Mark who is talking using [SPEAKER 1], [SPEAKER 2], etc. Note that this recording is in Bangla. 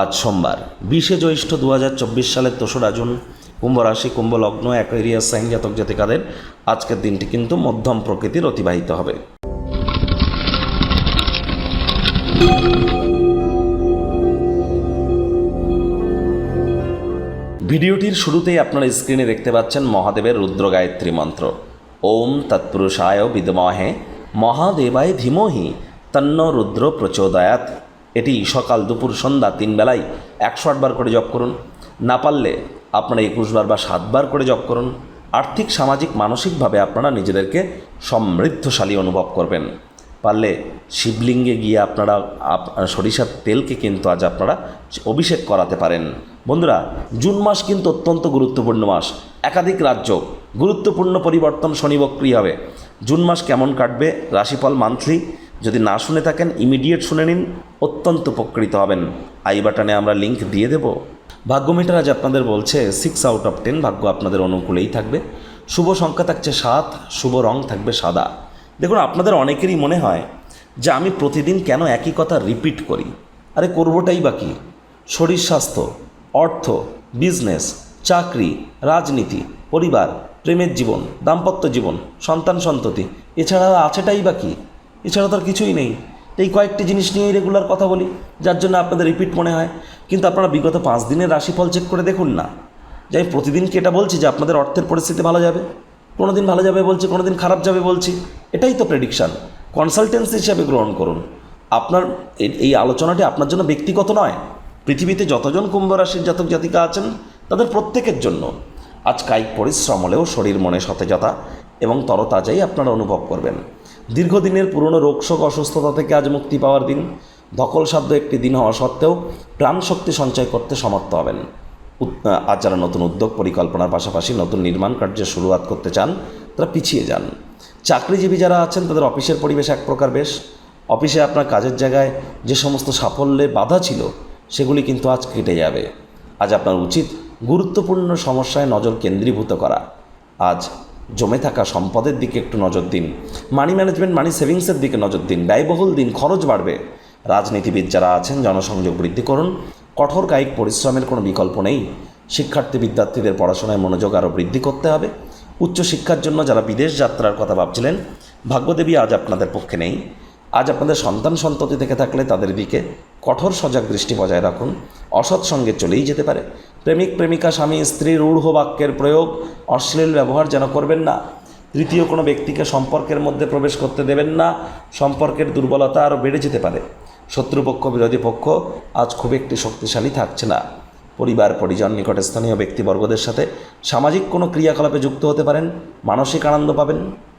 [SPEAKER 1] আজ সোমবার, বিশে জ্যৈষ্ঠ দু হাজার চব্বিশ সালের দোসরা জুন, কুম্ভ রাশি, কুম্ভ লগ্ন, অ্যাকোয়ারিয়াস সাইন জাতক জাতিকাদের আজকের দিনটি কিন্তু মধ্যম প্রকৃতির অতিবাহিত হবে। ভিডিওটির শুরুতেই আপনারা স্ক্রিনে দেখতে পাচ্ছেন মহাদেবের রুদ্র গায়ত্রী মন্ত্র। ওম তৎপুরুষায় বিদমহে, মহাদেবায় ধীমহি, তন্ন রুদ্র প্রচোদয়াত এটি সকাল দুপুর সন্ধ্যা তিন বেলায় একশো আটবার করে জপ করুন। না পারলে আপনারা একুশবার বা সাতবার করে জপ করুন। আর্থিক, সামাজিক, মানসিকভাবে আপনারা নিজেদেরকে সমৃদ্ধশালী অনুভব করবেন। পারলে শিবলিঙ্গে গিয়ে আপনারা আপ- সরিষার তেলকে কিন্তু আজ আপনারা অভিষেক করাতে পারেন। বন্ধুরা, জুন মাস কিন্তু অত্যন্ত গুরুত্বপূর্ণ মাস। একাধিক রাজ্য গুরুত্বপূর্ণ পরিবর্তন শনিবক্রিয় হবে। জুন মাস কেমন কাটবে? রাশিফল মান্থলি। যদি না শুনে থাকেন, ইমিডিয়েট শুনে নিন। অত্যন্ত উপকৃত হবেন। আই বাটনে আমরা লিংক দিয়ে দেব। ভাগ্য মিটার আজ আপনাদের বলছে সিক্স আউট অফ টেন ভাগ্য আপনাদের অনুকূলেই থাকবে। শুভ সংখ্যা থাকছে সাত, শুভ রং থাকবে সাদা। দেখুন, আপনাদের অনেকেরই মনে হয় যে আমি প্রতিদিন কেন একই কথা রিপিট করি? আরে, করবোটাই বাকি শরীর স্বাস্থ্য, অর্থ বিজনেস চাকরি, রাজনীতি, পরিবার, প্রেমের জীবন, দাম্পত্য জীবন, সন্তান সন্ততি, এছাড়া আছেটাই বাকি এছাড়া তো আর কিছুই নেই। এই কয়েকটি জিনিস নিয়েই রেগুলার কথা বলি, যার জন্য আপনাদের রিপিট মনে হয়। কিন্তু আপনারা বিগত পাঁচ দিনের রাশিফল চেক করে দেখুন না। যে আমি প্রতিদিন কি এটা বলছি যে আপনাদের অর্থের পরিস্থিতি ভালো যাবে? কোনো দিন ভালো যাবে বলছি কোনো দিন খারাপ যাবে বলছি। এটাই তো প্রেডিকশান কনসালটেন্সি হিসাবে গ্রহণ করুন। আপনার এই আলোচনাটি আপনার জন্য ব্যক্তিগত নয়। পৃথিবীতে যতজন কুম্ভ রাশির জাতক জাতিকা আছেন, তাদের প্রত্যেকের জন্য। আজ কায়িক পরিশ্রম হলেও শরীর মনে সতেজতা এবং তরতাজাই আপনারা অনুভব করবেন। দীর্ঘদিনের পুরনো রোগশোক অসুস্থতা থেকে আজ মুক্তি পাওয়ার দিন। দখল ধকলসাধ্য একটি দিন হওয়া সত্ত্বেও প্রাণশক্তি সঞ্চয় করতে সমর্থ হবেন। আজ যারা নতুন উদ্যোগ পরিকল্পনার পাশাপাশি নতুন নির্মাণ কার্যের শুরুয়াত করতে চান, তারা পিছিয়ে যান। চাকরিজীবী যারা আছেন, তাদের অফিসের পরিবেশ এক প্রকার বেশ। অফিসে আপনার কাজের জায়গায় যে সমস্ত সাফল্যে বাধা ছিল, সেগুলি কিন্তু আজ কেটে যাবে। আজ আপনার উচিত গুরুত্বপূর্ণ সমস্যায় নজর কেন্দ্রীভূত করা। আজ জমে থাকা সম্পদের দিকে একটু নজর দিন। মানি ম্যানেজমেন্ট মানি সেভিংসের দিকে নজর দিন। ব্যয়বহুল দিন, খরচ বাড়বে। রাজনীতিবিদ যারা আছেন, জনসংযোগ বৃদ্ধি করুন। কঠোর কায়িক পরিশ্রমের কোনো বিকল্প নেই। শিক্ষার্থী বিদ্যার্থীদের পড়াশোনায় মনোযোগ আরও বৃদ্ধি করতে হবে। উচ্চশিক্ষার জন্য যারা বিদেশ যাত্রার কথা ভাবছিলেন, ভাগ্যদেবী আজ আপনাদের পক্ষে নেই। আজ আপনাদের সন্তান সন্ততি থেকে থাকলে তাদের দিকে কঠোর সজাগ দৃষ্টি বজায় রাখুন। অসৎ সঙ্গে চলেই যেতে পারে। প্রেমিক, প্রেমিকা, স্বামী, স্ত্রী, রূঢ় বাক্যের প্রয়োগ, অশ্লীল ব্যবহার যেন করবেন না। তৃতীয় কোনো ব্যক্তিকে সম্পর্কের মধ্যে প্রবেশ করতে দেবেন না। সম্পর্কের দুর্বলতা আরও বেড়ে যেতে পারে। শত্রুপক্ষ, বিরোধী পক্ষ আজ খুব একটি শক্তিশালী থাকছে না। পরিবার, পরিজন নিকটে স্থানীয় ব্যক্তিবর্গদের সাথে সামাজিক কোনো ক্রিয়াকলাপে যুক্ত হতে পারেন। মানসিক আনন্দ পাবেন।